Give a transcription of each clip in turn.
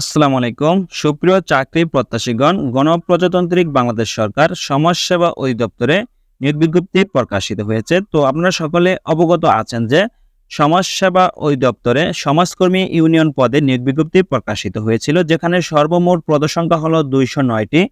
আসসালামু আলাইকুম। সুপ্রিয় চাকরি প্রত্যাশীগণ, গণপ্রজাতান্ত্রিক বাংলাদেশ সরকার সমাজসেবা অধিদপ্তরে নিয়োগ বিজ্ঞপ্তি প্রকাশিত হয়েছে। তো আপনারা সকলে অবগত আছেন যে সমাজসেবা অধিদপ্তরে সমাজকর্মী ইউনিয়ন পদে নিয়োগ বিজ্ঞপ্তি প্রকাশিত হয়েছিল, যেখানে সর্বমোট পদসংখ্যা হলো দুইশো নয়টি।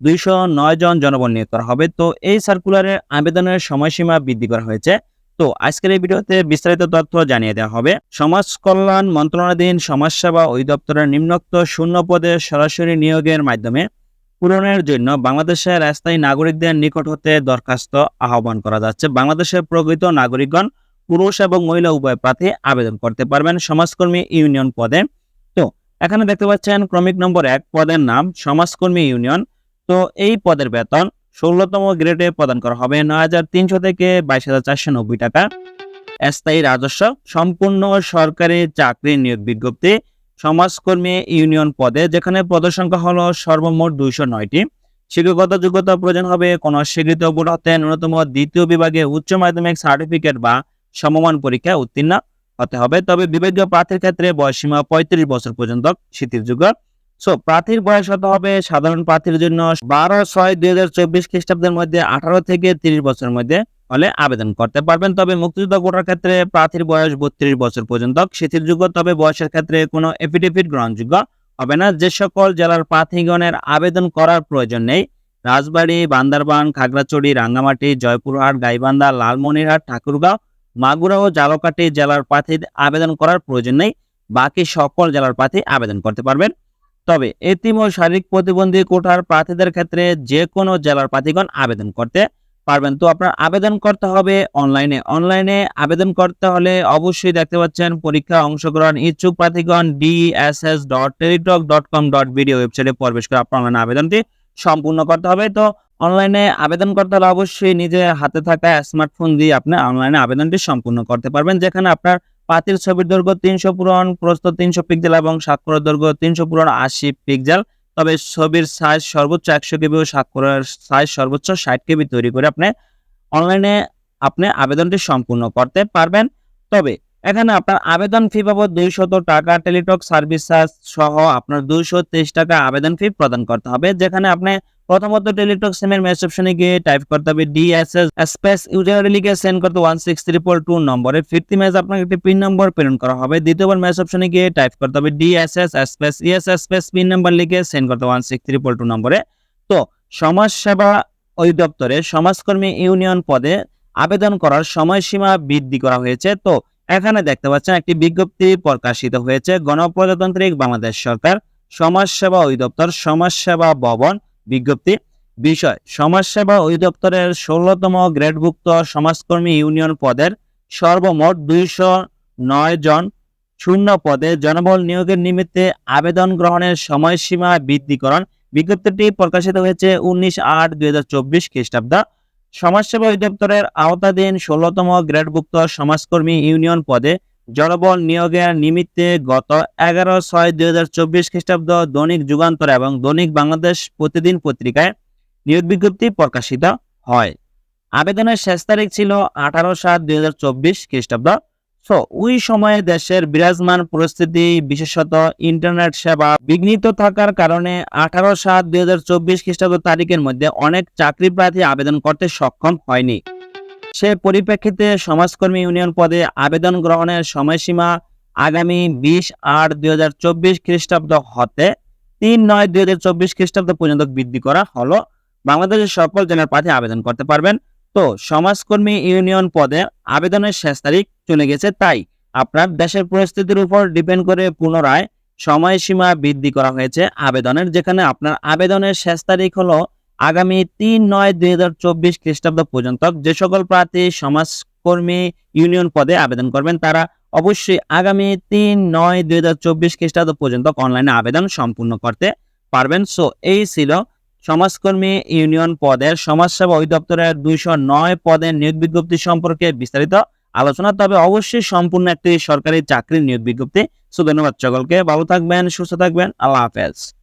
দুইশো নয় জন জনবল নিয়োগ করা হবে। তো এই সার্কুলারে আবেদনের সময়সীমা বৃদ্ধি করা হয়েছে। তো আজকের এই ভিডিওতে বিস্তারিত তথ্য জানিয়ে দেওয়া হবে। সমাজ কল্যাণ মন্ত্রণাধীন সমাজসেবা অধিদপ্তরের নিম্নোক্ত শূন্য পদে সরাসরি নিয়োগের মাধ্যমে পূরণের জন্য বাংলাদেশের স্থায়ী নাগরিকদের নিকট হতে দরখাস্ত আহ্বান করা যাচ্ছে। বাংলাদেশের প্রকৃত নাগরিকগণ পুরুষ এবং মহিলা উভয় প্রার্থী আবেদন করতে পারবেন সমাজকর্মী ইউনিয়ন পদে। তো, এখানে দেখতে পাচ্ছেন ক্রমিক নম্বর এক পদের নাম সমাজকর্মী ইউনিয়ন। তো, এই পদের বেতন ষোলোতম গ্রেডে প্রদান করা হবে নয় হাজার তিনশো থেকে বাইশ হাজার চারশো নব্বই টাকা। স্থায়ী রাজস্ব, সম্পূর্ণ সরকারি চাকরি নিয়োগ বিজ্ঞপ্তি, সমাজকর্মী ইউনিয়ন পদে, যেখানে পদের সংখ্যা হলো সর্বমোট দুইশো নয়টি। শিক্ষাগত যোগ্যতা প্রয়োজন হবে কোনো স্বীকৃত বোর্ড হতে ন্যূনতম দ্বিতীয় বিভাগে উচ্চ মাধ্যমিক সার্টিফিকেট বা সমমান পরীক্ষায় উত্তীর্ণ হতে হবে। তবে বিভাগীয় প্রার্থীর ক্ষেত্রে বয়সীমা পঁয়ত্রিশ বছর পর্যন্ত শিথিলযোগ্য সো প্রার্থীর বয়স হতে হবে? সাধারণ প্রার্থীর জন্য বারো ছয় দুই হাজার চব্বিশ খ্রিস্টাব্দের মধ্যে আঠারো থেকে তিরিশ বছরের মধ্যে হলে আবেদন করতে পারবেন। তবে মুক্তিযুদ্ধ কোটার ক্ষেত্রে প্রার্থীর বয়স বত্রিশ বছর পর্যন্ত শিথিলযোগ্য তবে বয়সের ক্ষেত্রে কোনো এফিডেভিট গ্রহণযোগ্য হবে না। যে সকল জেলার প্রার্থীগণের আবেদন করার প্রয়োজন নেই, রাজবাড়ী, বান্দারবান, খাগড়াছড়ি, রাঙ্গামাটি, জয়পুরহাট, গাইবান্ধা, লালমনিরহাট, ঠাকুরগাঁও, মাগুরা ও জালকাটি জেলার প্রার্থী আবেদন করার প্রয়োজন নেই। বাকি সকল জেলার প্রার্থী আবেদন করতে পারবেন। তবে এতিম ও শারীরিক প্রতিবন্ধী কোটার প্রার্থীদের ক্ষেত্রে যে কোনো জেলার প্রার্থীগণ আবেদন করতে পারবেন। তো আপনার আবেদন করতে হবে অনলাইনে। অনলাইনে আবেদন করতে হলে অবশ্যই দেখতে পাচ্ছেন পরীক্ষা অংশগ্রহণ ইচ্ছুক প্রার্থীগণ DSS dot Teletalk dot com dot video ওয়েবসাইটে প্রবেশ করে আপনার অনলাইন আবেদনটি সম্পূর্ণ করতে হবে। তো অনলাইনে আবেদন করতে হলে অবশ্যই নিজের হাতে থাকা স্মার্টফোন দিয়ে আপনি অনলাইনে আবেদনটি সম্পূর্ণ করতে পারবেন, যেখানে আপনার পাতির ছবির দৈর্ঘ্য তিনশো পূরণ প্রস্থ তিনশো পিক্সেল এবং স্বাক্ষরের দৈর্ঘ্য তিনশো পূরণ আশি পিক্সেল তবে ছবির সাইজ সর্বোচ্চ একশো কেবি ও স্বাক্ষরের সাইজ সর্বোচ্চ ষাট কেবি তৈরি করে আপনি অনলাইনে আপনি আবেদনটি সম্পূর্ণ করতে পারবেন। তবে এখানে আপনার আবেদন ফি বাবদ দুইশত টাকা টেলিটক সার্ভিস চার্জ সহ আপনার দুইশো তেইশ টাকা আবেদন ফি প্রদান করতে হবে, যেখানে আপনি প্রথমত টেলিটক সিমের মেস গিয়ে টাইপ করতে হবে ডিএসএস স্পেস ইউজার লিখে সেন্ড করতে ওয়ান সিক্স ট্রিপল টু নম্বরে ফিফটি মেস আপনাকে একটি পিন নম্বর প্রেরণ করা হবে, দ্বিতীয়বার মেস গিয়ে টাইপ করতে হবে DSS space yes space pin number লিখে সেন্ড করতে ওয়ান সিক্স ট্রিপল টু নম্বরে। তো সমাজ সেবা অধিদপ্তরে সমাজকর্মী ইউনিয়ন পদে আবেদন করার সময়সীমা বৃদ্ধি করা হয়েছে, তো এখানে দেখতে পাচ্ছেন একটি বিজ্ঞপ্তি প্রকাশিত হয়েছে, গণপ্রজাতান্ত্রিক বাংলাদেশ সরকার সমাজসেবা অধিদপ্তর, সমাজসেবা ভবন। বিজ্ঞপ্তি, বিষয়, সমাজসেবা অধিদপ্তরের ষোলোতম গ্রেডভুক্ত সমাজকর্মী ইউনিয়ন পদের সর্বমোট দুইশো নয় জন শূন্য পদে জনবল নিয়োগের নিমিত্তে আবেদন গ্রহণের সময়সীমা বৃদ্ধিকরণ। বিজ্ঞপ্তিটি প্রকাশিত হয়েছে উনিশ আট দুই হাজার চব্বিশ খ্রিস্টাব্দ। সমাজসেবা অধিদপ্তরের আওতাধীন ষোলতম গ্রেডভুক্ত সমাজকর্মী ইউনিয়ন পদে জনবল নিয়োগের নিমিত্তে গত এগারো ছয় দুই হাজার চব্বিশ খ্রিস্টাব্দ দৈনিক যুগান্তর এবং দৈনিক বাংলাদেশ প্রতিদিন পত্রিকায় নিয়োগ বিজ্ঞপ্তি প্রকাশিত হয়। আবেদনের শেষ তারিখ ছিল আঠারো সাত দুই হাজার চব্বিশ খ্রিস্টাব্দ। সো ওই সময়ে দেশের বিরাজমান পরিস্থিতি, বিশেষত ইন্টারনেট সেবা বিঘ্নিত থাকার কারণে আঠারো সাত দুই হাজার চব্বিশ খ্রিস্টাব্দ তারিখের মধ্যে অনেক চাকরি প্রার্থী আবেদন করতে সক্ষম হয়নি। সে পরিপ্রেক্ষিতে সমাজকর্মী ইউনিয়ন পদে আবেদন গ্রহণের সময়সীমা আগামী বিশ আট দুই হাজার চব্বিশ খ্রিস্টাব্দ হতে তিন নয় দুই হাজার চব্বিশ খ্রিস্টাব্দ পর্যন্ত বৃদ্ধি করা হলো। বাংলাদেশের সকল জেলার প্রার্থী আবেদন করতে পারবেন। তো, সমাজকর্মী ইউনিয়ন পদে আবেদনের শেষ তারিখ চলে গেছে। তাই আপনার দেশের পরিস্থিতির উপর ডিপেন্ড করে পুনরায় সময়সীমা বৃদ্ধি করা হয়েছে আবেদনের, যেখানে আপনার আবেদনের শেষ তারিখ হলো আগামী তিন নয় দুই হাজার চব্বিশ খ্রিস্টাব্দ পর্যন্ত যে সকল প্রার্থী, সমাজকর্মী, ইউনিয়ন পদে আবেদন করবেন, তারা অবশ্যই আগামী তিন নয় দুই হাজার চব্বিশ খ্রিস্টাব্দ পর্যন্ত অনলাইনে আবেদন সম্পূর্ণ করতে পারবেন। সো, এই ছিল সমাজকর্মী ইউনিয়ন পদের সমাজসেবা অধিদপ্তরের দুইশো নয় পদের নিয়োগ বিজ্ঞপ্তি সম্পর্কে বিস্তারিত আলোচনা, তবে অবশ্যই সম্পূর্ণ একটি সরকারি চাকরির নিয়োগ বিজ্ঞপ্তি। সো, ধন্যবাদ সকলকে। ভালো থাকবেন, সুস্থ থাকবেন। আল্লাহ হাফেজ।